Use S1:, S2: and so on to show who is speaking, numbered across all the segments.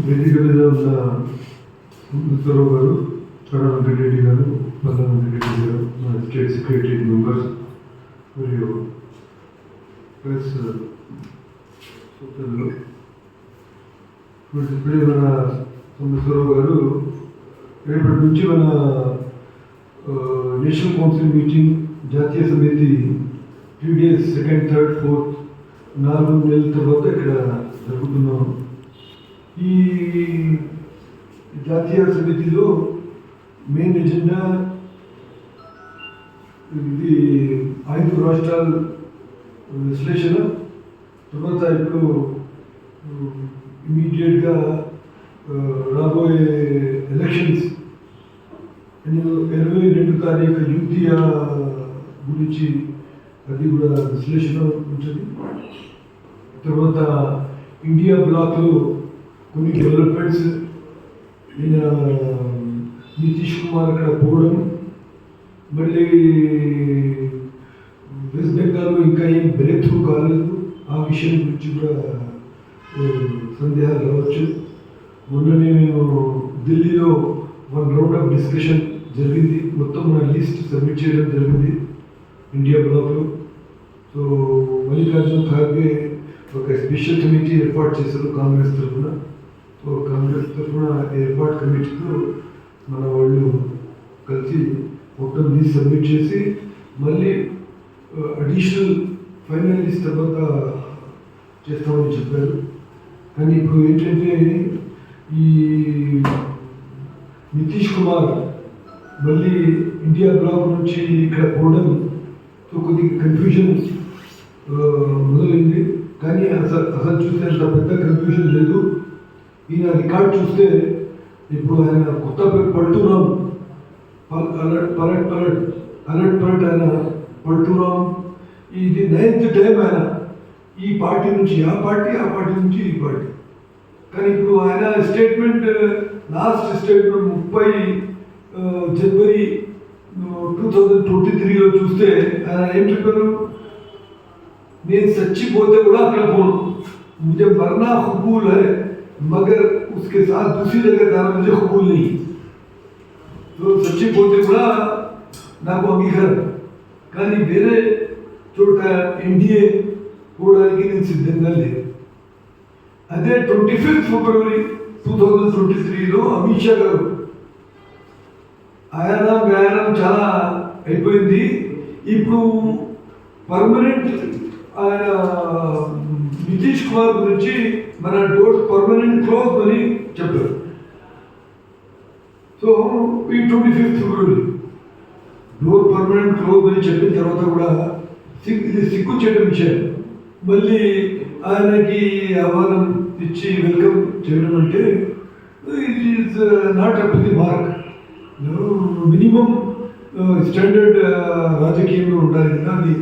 S1: వేదిక మీద ఉన్న సుబ్బారావు గారు చోడ వెంకటరెడ్డి గారు పల్లా వెంకటరెడ్డి గారు మన స్టేట్ సెక్రటరీ మెంబర్స్ మరియు ప్రెస్ సూచనలు ఇప్పుడు ఇప్పుడే మన సుబ్బారావు గారు రేపటి నుంచి మన నేషనల్ కౌన్సిల్ మీటింగ్ జాతీయ సమితి three days second third fourth నాలుగు నెలల తర్వాత ఇక్కడ జరుగుతున్నాం ఈ జాతీయ సమితిలో మెయిన్ ఎజెండా ఇది ఐదు రాష్ట్రాల విశ్లేషణ. తర్వాత ఇప్పుడు ఇమీడియట్గా రాబోయే ఎలక్షన్స్ ఇరవై రెండు తారీఖు యూతియా గురించి అది కూడా విశ్లేషణ ఉంటుంది. తర్వాత ఇండియా బ్లాక్లో కొన్ని డెవలప్మెంట్స్ ఈయన నితీష్ కుమార్ అక్కడ పోవడం మళ్ళీ వెస్ట్ బెంగాల్లో ఇంకా ఏం బ్రేక్ త్రూ కాలేదు. ఆ విషయం గురించి కూడా ఆ, సందేహాలు రావచ్చు. మొన్ననే మేము ఢిల్లీలో వన్ రౌండ్ ఆఫ్ డిస్కషన్ జరిగింది. మొత్తం మన లిస్ట్ సబ్మిట్ చేయడం జరిగింది ఇండియా బ్లాక్లో. సో మల్లికార్జున ఖార్గే ఒక స్పెషల్ కమిటీ ఏర్పాటు చేశారు కాంగ్రెస్ తరఫున. సో కాంగ్రెస్ తరఫున ఏర్పాటు కమిటీతో మన వాళ్ళు కలిసి మొత్తం లిస్ట్ సబ్మిట్ చేసి మళ్ళీ అడిషనల్ ఫైనల్ లిస్ట్ తర్వాత చేస్తామని చెప్పారు. కానీ ఇప్పుడు ఏంటంటే ఈ నితీష్ కుమార్ మళ్ళీ ఇండియా బ్లాక్ నుంచి ఇక్కడ పోవడం కొద్దిగా కన్ఫ్యూజన్ మొదలు కానీ అసలు అసలు చూస్తే అంత పెద్ద కన్ఫ్యూజన్ లేదు. ఈయన రికార్డ్ చూస్తే ఇప్పుడు ఆయన కొత్త పేరు పడుతున్నాం అలర్ట్ పలట్ పలట్ అలర్ట్ పలట్ ఆయన పడుతున్నాం ఇది నైన్త్ టైం ఆయన. ఈ పార్టీ నుంచి ఆ పార్టీ ఆ పార్టీ నుంచి ఈ పార్టీ. కానీ ఇప్పుడు ఆయన స్టేట్మెంట్ లాస్ట్ స్టేట్మెంట్ ముప్పై జనవరి టూ థౌజండ్ ట్వంటీ త్రీలో చూస్తే ఆయన ఏం చెప్పారు? నేను చచ్చిపోతే కూడా అక్కడ పోను मुझे मरना कबूल है मगर उसके साथ दूसरी जगह जाना मुझे कबूल नहीं तो చచ్చిపోతే కూడా నాకు అంగీకారం కానీ వేరే చోట ఎన్డీఏ పోవడానికి నేను సిద్ధంగా లేదు అదే twenty fifth February two thousand twenty త్రీలో అమిత్ షా గారు ఆయన వ్యాయామం చాలా అయిపోయింది ఇప్పుడు పర్మనెంట్ ఆయన నితీష్ కుమార్ గురించి మన డోర్స్ పర్మనెంట్ క్లోజ్ అని చెప్పారు. సో ఈ twenty fifth February door permanent close అని చెప్పిన తర్వాత కూడా సిగ్ ఇది సిగ్గు చేయడం విషయం. మళ్ళీ ఆయనకి ఆహ్వానం ఇచ్చి వెల్కమ్ చేయడం అంటే it is not up the mark minimum standard రాజకీయంలో ఉండాలి కదా అది.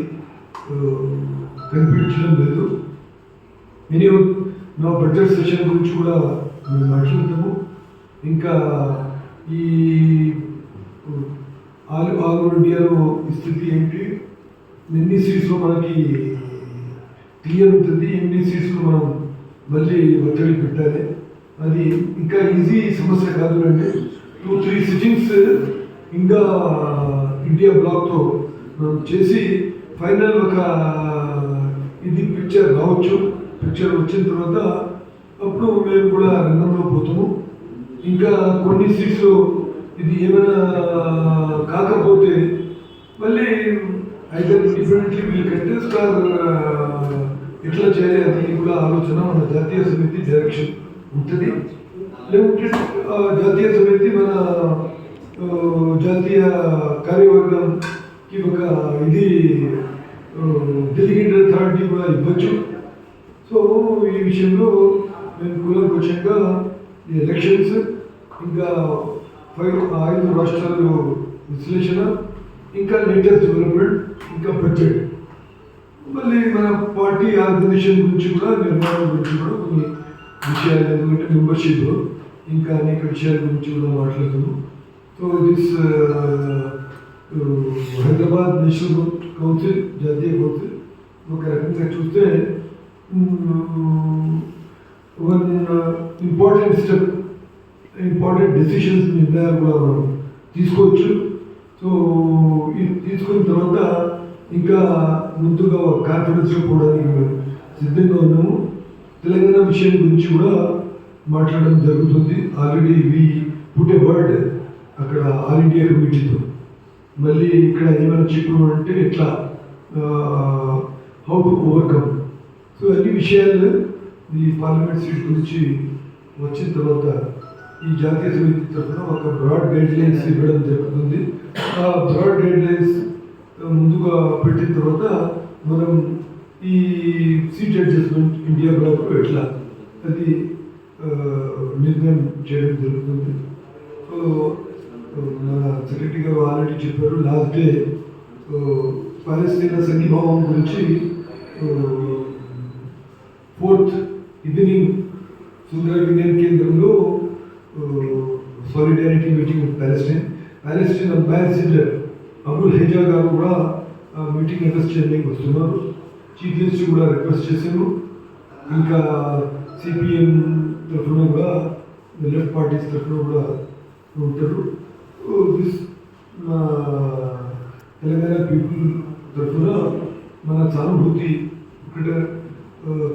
S1: Uh, కనిపించడం లేదు. మినిమం నా బడ్జెట్ సెషన్ గురించి కూడా మేము మాట్లాడతాము ఇంకా ఈ ఆల్ ఆల్ ఇండియాలో ఈ స్థితి ఏంటి? ఎన్ని సీట్స్లో మనకి క్లియర్ ఉంటుంది. ఎన్ని సీట్స్లో మనం మళ్ళీ ఒత్తిడి పెట్టాలి. అది ఇంకా ఈజీ సమస్య కాదు అండి టూ త్రీ సిట్టింగ్స్ ఇంకా ఇండియా బ్లాక్తో మనం చేసి ఫైనల్ ఒక ఇది పిక్చర్ రావచ్చు పిక్చర్ వచ్చిన తర్వాత అప్పుడు మేము కూడా రంగంలో పోతాము. ఇంకా కొన్ని సీట్స్ ఇది ఏమైనా కాకపోతే మళ్ళీ అయితే డిఫరెంట్లీ వీళ్ళు కంటెస్ట్ ఎట్లా చేయాలి అది కూడా ఆలోచన మన జాతీయ సమితి డైరెక్షన్ ఉంటుంది. లేకుంటే జాతీయ సమితి మన జాతీయ కార్యవర్గంకి ఒక ఇది డెలిగేటెడ్ అథారిటీ కూడా ఇవ్వచ్చు. సో ఈ విషయంలో మేము కూలంకషంగా ఈ ఎలక్షన్స్ ఇంకా ఫైవ్ ఐదు రాష్ట్రాల్లో విశ్లేషణ ఇంకా లేటెస్ట్ డెవలప్మెంట్ ఇంకా బడ్జెట్ మళ్ళీ మన పార్టీ ఆర్గనైజేషన్ గురించి కూడా నిర్మాణం గురించి కూడా కొన్ని విషయాలు ఎందుకంటే మెంబర్షిప్ ఇంకా అనేక విషయాల గురించి కూడా మాట్లాడుతాము so this uh, uh, Hyderabad national council జాతీయ కౌన్సిల్ ఒక రకంగా చూస్తే one important step important decisions నిర్ణయాలు తీసుకోవచ్చు. సో ఇది తీసుకున్న తర్వాత ఇంకా ముందుగా కాన్ఫిడెన్స్లో పోవడానికి మేము సిద్ధంగా ఉన్నాము. తెలంగాణ విషయం గురించి కూడా మాట్లాడడం జరుగుతుంది. Already we put a word అక్కడ ఆల్ ఇండియా కమిటీతో మళ్ళీ ఇక్కడ ఏమైనా అంటే ఎట్లా హౌ టు ఓవర్కమ్ సో అన్ని విషయాలు ఈ పార్లమెంట్ సీట్ గురించి వచ్చిన తర్వాత ఈ జాతీయ సమితి తరఫున ఒక బ్రాడ్ గైడ్ లైన్స్ ఇవ్వడం జరుగుతుంది. ఆ బ్రాడ్ గైడ్ లైన్స్ ముందుగా పెట్టిన తర్వాత మనం ఈ సీట్ అడ్జస్ట్మెంట్ ఇండియా బ్లాక్ ఎట్లా అది నిర్ణయం చేయడం జరుగుతుంది. సో మన సెక్రటరీ గారు ఆల్రెడీ చెప్పారు లాస్ట్ డే పాలస్తీనా సంఘీభావం గురించి ఫోర్త్ ఈవినింగ్ సుందర విజ్ఞాన కేంద్రంలో solidarity meeting with Palestine Palestine ambassador Abul Heja garu కూడా ఆ మీటింగ్ అడ్రస్ చేయడానికి వస్తున్నారు. చీఫ్ మినిస్టర్ కూడా రిక్వెస్ట్ చేశాను ఇంకా సిపిఎం తరఫున కూడా లెఫ్ట్ పార్టీస్ తరఫున కూడా ఉంటారు. తెలంగాణ పీపుల్ తరఫున మన సానుభూతి ప్రకట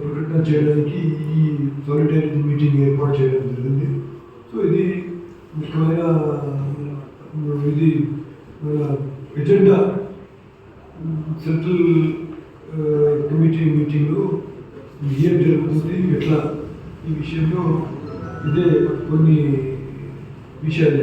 S1: ప్రకటన చేయడానికి ఈ సాలిటరీ మీటింగ్ ఏర్పాటు చేయడం జరిగింది. సో ఇది ముఖ్యమైన ఇది మన ఎజెండా సెంట్రల్ కమిటీ మీటింగ్లో ఏం జరుగుతుంది ఎట్లా ఈ విషయంలో ఇదే కొన్ని విషయాలు